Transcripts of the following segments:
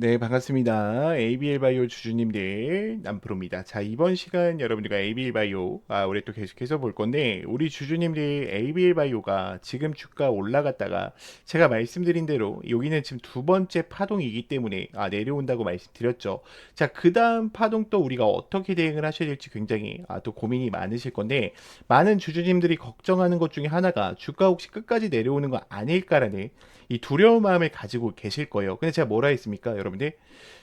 네, 반갑습니다. ABL 바이오 주주님들 남프로입니다. 자, 이번 시간 여러분들과 ABL 바이오 아, 올해 또 계속해서 볼 건데 우리 주주님들 ABL 바이오가 지금 주가 올라갔다가 제가 말씀드린 대로 여기는 지금 두 번째 파동이기 때문에 아, 내려온다고 말씀드렸죠. 자, 그다음 파동 또 우리가 어떻게 대응을 하셔야 될지 굉장히 아, 또 고민이 많으실 건데 많은 주주님들이 걱정하는 것 중에 하나가 주가 혹시 끝까지 내려오는 거 아닐까라는 이 두려운 마음을 가지고 계실 거예요. 근데 제가 뭐라 했습니까, 여러분들?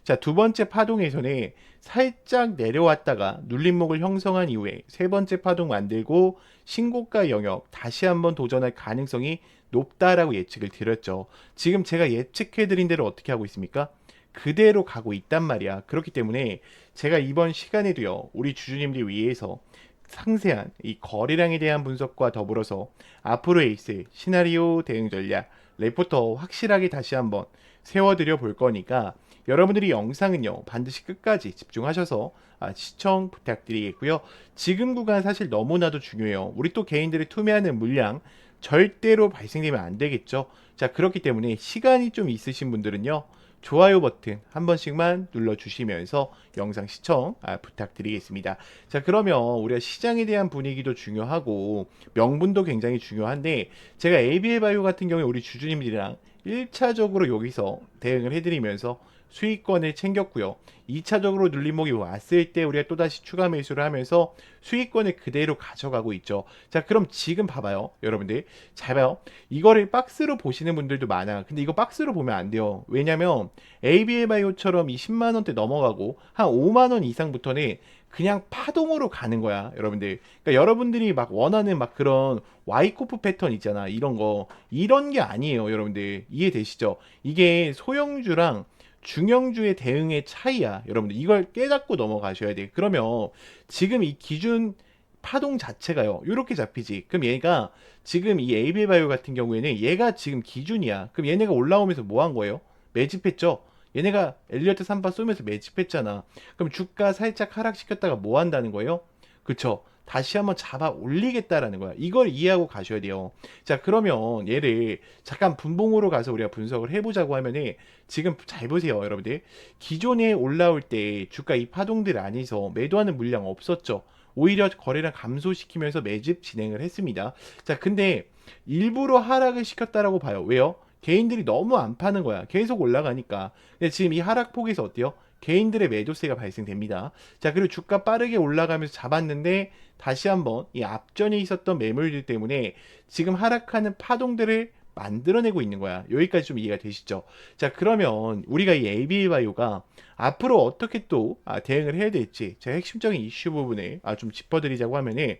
자, 두 번째 파동에서는 살짝 내려왔다가 눌림목을 형성한 이후에 세 번째 파동 만들고 신고가 영역 다시 한번 도전할 가능성이 높다라고 예측을 드렸죠. 지금 제가 예측해 드린 대로 어떻게 하고 있습니까? 그대로 가고 있단 말이야. 그렇기 때문에 제가 이번 시간에도요, 우리 주주님들 위해서 상세한 이 거래량에 대한 분석과 더불어서 앞으로의 있을 시나리오 대응 전략, 레포터 확실하게 다시 한번 세워드려 볼 거니까 여러분들이 영상은요 반드시 끝까지 집중하셔서 아, 시청 부탁드리겠고요. 지금 구간 사실 너무나도 중요해요. 우리 또 개인들이 투매하는 물량 절대로 발생되면 안 되겠죠. 자 그렇기 때문에 시간이 좀 있으신 분들은요 좋아요 버튼 한 번씩만 눌러주시면서 영상 시청 아, 부탁드리겠습니다. 자 그러면 우리가 시장에 대한 분위기도 중요하고 명분도 굉장히 중요한데 제가 ABL 바이오 같은 경우에 우리 주주님들이랑 1차적으로 여기서 대응을 해드리면서 수익권을 챙겼고요. 2차적으로 눌림목이 왔을 때 우리가 또다시 추가 매수를 하면서 수익권을 그대로 가져가고 있죠. 자, 그럼 지금 봐봐요. 여러분들. 잘 봐요. 이거를 박스로 보시는 분들도 많아. 근데 이거 박스로 보면 안 돼요. 왜냐면 ABL 바이오처럼 이 10만원대 넘어가고 한 5만원 이상부터는 그냥 파동으로 가는 거야, 여러분들. 그러니까 여러분들이 막 원하는 막 그런 와이코프 패턴 있잖아. 이런 거. 이런 게 아니에요, 여러분들. 이해되시죠? 이게 소형주랑 중형주의 대응의 차이야. 여러분들 이걸 깨닫고 넘어가셔야 돼. 그러면 지금 이 기준 파동 자체가요. 이렇게 잡히지. 그럼 얘가 지금 이 AB 바이오 같은 경우에는 얘가 지금 기준이야. 그럼 얘네가 올라오면서 뭐 한 거예요? 매집했죠. 얘네가 엘리어트 3바 쏘면서 매집했잖아. 그럼 주가 살짝 하락시켰다가 뭐 한다는 거예요? 그쵸? 다시 한번 잡아 올리겠다라는 거야. 이걸 이해하고 가셔야 돼요. 자, 그러면 얘를 잠깐 분봉으로 가서 우리가 분석을 해보자고 하면은 지금 잘 보세요, 여러분들. 기존에 올라올 때 주가 이 파동들 안에서 매도하는 물량 없었죠. 오히려 거래량 감소시키면서 매집 진행을 했습니다. 자, 근데 일부러 하락을 시켰다라고 봐요. 왜요? 개인들이 너무 안 파는 거야. 계속 올라가니까. 근데 지금 이 하락폭에서 어때요? 개인들의 매도세가 발생됩니다. 자, 그리고 주가 빠르게 올라가면서 잡았는데 다시 한번 이 앞전에 있었던 매물들 때문에 지금 하락하는 파동들을 만들어내고 있는 거야. 여기까지 좀 이해가 되시죠? 자, 그러면 우리가 이 ABA 바이오가 앞으로 어떻게 또 아, 대응을 해야 될지 제가 핵심적인 이슈 부분을 아, 좀 짚어드리자고 하면은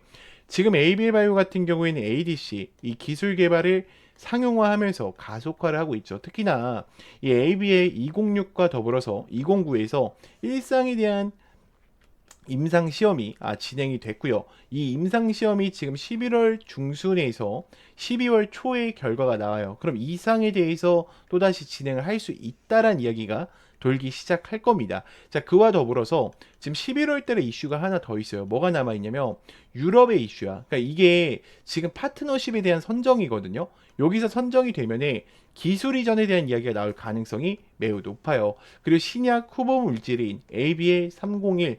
지금 ABA 바이오 같은 경우에는 ADC 이 기술 개발을 상용화하면서 가속화를 하고 있죠. 특히나 이 ABA 206과 더불어서 209에서 일상에 대한 임상 시험이 아, 진행이 됐고요. 이 임상 시험이 지금 11월 중순에서 12월 초에 결과가 나와요. 그럼 이상에 대해서 또다시 진행을 할 수 있다란 이야기가 돌기 시작할 겁니다. 자, 그와 더불어서 지금 11월 달에 이슈가 하나 더 있어요. 뭐가 남아 있냐면 유럽의 이슈야. 그러니까 이게 지금 파트너십에 대한 선정이거든요. 여기서 선정이 되면은 기술 이전에 대한 이야기가 나올 가능성이 매우 높아요. 그리고 신약 후보 물질인 ABA 301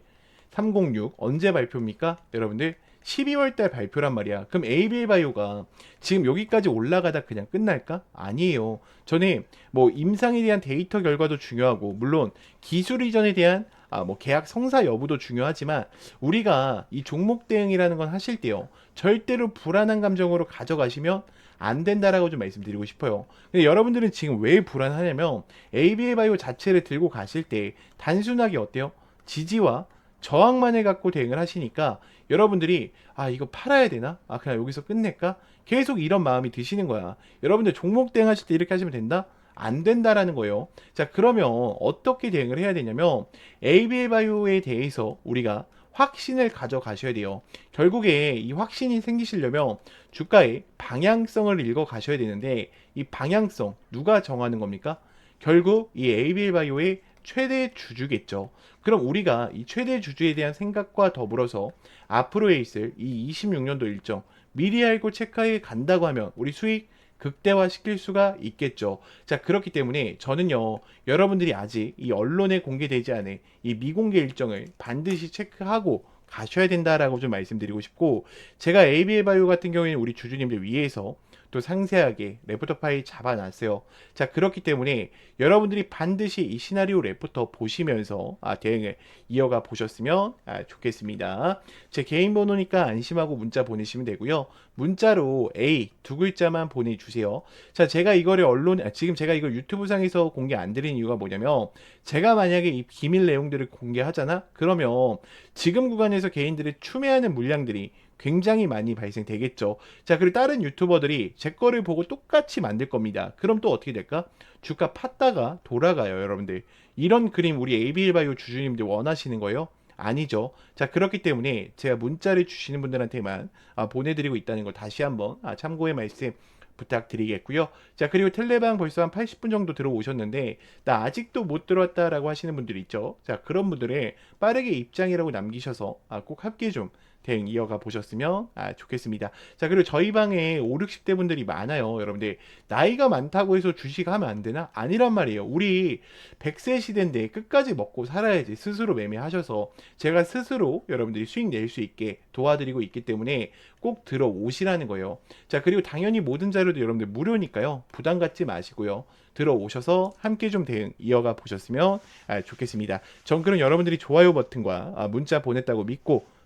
306 언제 발표입니까? 여러분들 12월 달 발표란 말이야. 그럼 ABL 바이오가 지금 여기까지 올라가다 그냥 끝날까? 아니에요. 저는 뭐 임상에 대한 데이터 결과도 중요하고 물론 기술 이전에 대한 아, 뭐 계약 성사 여부도 중요하지만 우리가 이 종목 대응이라는 건 하실 때요. 절대로 불안한 감정으로 가져가시면 안 된다라고 좀 말씀드리고 싶어요. 근데 여러분들은 지금 왜 불안하냐면 ABL 바이오 자체를 들고 가실 때 단순하게 어때요? 지지와 저항만을 갖고 대응을 하시니까 여러분들이 아 이거 팔아야 되나? 아 그냥 여기서 끝낼까? 계속 이런 마음이 드시는 거야. 여러분들 종목 대응하실 때 이렇게 하시면 된다? 안 된다라는 거예요. 자 그러면 어떻게 대응을 해야 되냐면 ABL 바이오에 대해서 우리가 확신을 가져가셔야 돼요. 결국에 이 확신이 생기시려면 주가의 방향성을 읽어 가셔야 되는데 이 방향성 누가 정하는 겁니까? 결국 이 ABL 바이오의 최대 주주겠죠. 그럼 우리가 이 최대 주주에 대한 생각과 더불어서 앞으로에 있을 이 26년도 일정 미리 알고 체크해 간다고 하면 우리 수익 극대화 시킬 수가 있겠죠. 자, 그렇기 때문에 저는요, 여러분들이 아직 이 언론에 공개되지 않은 이 미공개 일정을 반드시 체크하고 가셔야 된다라고 좀 말씀드리고 싶고, 제가 ABA 바이오 같은 경우에는 우리 주주님들 위해서 또 상세하게 레포터 파일 잡아놨어요. 자, 그렇기 때문에 여러분들이 반드시 이 시나리오 레포터 보시면서 아, 대응을 이어가 보셨으면 아, 좋겠습니다. 제 개인 번호니까 안심하고 문자 보내시면 되고요. 문자로 A 두 글자만 보내주세요. 자, 제가 이거를 언론, 아, 지금 제가 이걸 유튜브상에서 공개 안 드리는 이유가 뭐냐면, 제가 만약에 이 비밀 내용들을 공개하잖아? 그러면 지금 구간에서 개인들을 추매하는 물량들이 굉장히 많이 발생되겠죠. 자, 그리고 다른 유튜버들이 제 거를 보고 똑같이 만들 겁니다. 그럼 또 어떻게 될까? 주가 팠다가 돌아가요, 여러분들. 이런 그림 우리 AB일바이오 주주님들 원하시는 거예요? 아니죠. 자, 그렇기 때문에 제가 문자를 주시는 분들한테만 아, 보내드리고 있다는 걸 다시 한번 아, 참고의 말씀 부탁드리겠고요. 자, 그리고 텔레방 벌써 한 80분 정도 들어오셨는데 나 아직도 못 들어왔다라고 하시는 분들 있죠. 자, 그런 분들의 빠르게 입장이라고 남기셔서 아, 꼭 함께 좀 대응 이어가 보셨으면 아, 좋겠습니다. 자, 그리고 저희 방에 5, 60대 분들이 많아요. 여러분들, 나이가 많다고 해서 주식 하면 안 되나? 아니란 말이에요. 우리 100세 시대인데 끝까지 먹고 살아야지 스스로 매매하셔서 제가 스스로 여러분들이 수익 낼 수 있게 도와드리고 있기 때문에 꼭 들어오시라는 거예요. 자, 그리고 당연히 모든 자료도 여러분들 무료니까요. 부담 갖지 마시고요. 들어오셔서 함께 좀 대응 이어가 보셨으면 아, 좋겠습니다. 전 그럼 여러분들이 좋아요 버튼과 아, 문자 보냈다고 믿고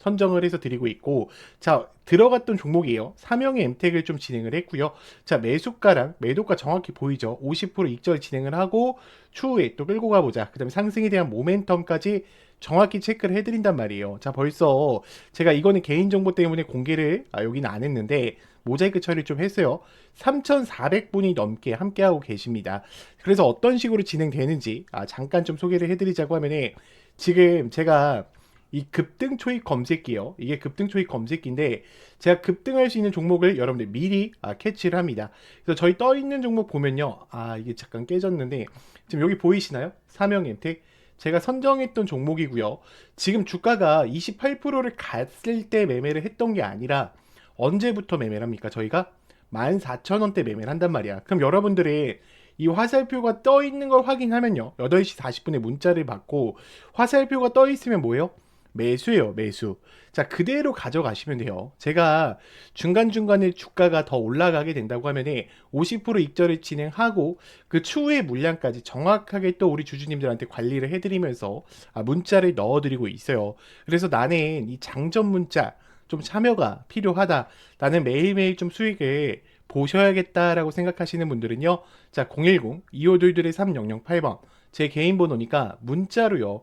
선정을 해서 드리고 있고 자 들어갔던 종목이에요. 삼형의 엠텍을 좀 진행을 했고요. 자 매수가랑 매도가 정확히 보이죠. 50% 익절 진행을 하고 추후에 또 끌고 가보자. 그 다음에 상승에 대한 모멘텀까지 정확히 체크를 해드린단 말이에요. 자 벌써 제가 이거는 개인정보 때문에 공개를 아, 여기는 안 했는데 모자이크 처리 좀 했어요. 3,400분이 넘게 함께하고 계십니다. 그래서 어떤 식으로 진행되는지 아, 잠깐 좀 소개를 해드리자고 하면은 지금 제가 이 급등 초입 검색기요. 이게 급등 초입 검색기인데 제가 급등할 수 있는 종목을 여러분들 미리 아, 캐치를 합니다. 그래서 저희 떠 있는 종목 보면요. 아 이게 잠깐 깨졌는데 지금 여기 보이시나요? 사명 엠텍 제가 선정했던 종목이고요. 지금 주가가 28%를 갔을 때 매매를 했던 게 아니라 언제부터 매매를 합니까? 저희가 14,000원대 매매를 한단 말이야. 그럼 여러분들의 이 화살표가 떠 있는 걸 확인하면요. 8시 40분에 문자를 받고 화살표가 떠 있으면 뭐예요? 매수예요, 매수. 자, 그대로 가져가시면 돼요. 제가 중간중간에 주가가 더 올라가게 된다고 하면은 50% 익절을 진행하고 그 추후의 물량까지 정확하게 또 우리 주주님들한테 관리를 해드리면서 아, 문자를 넣어드리고 있어요. 그래서 나는 이 장전 문자 좀 참여가 필요하다. 나는 매일매일 좀 수익을 보셔야겠다라고 생각하시는 분들은요. 자, 010-2522-3008번. 제 개인 번호니까 문자로요.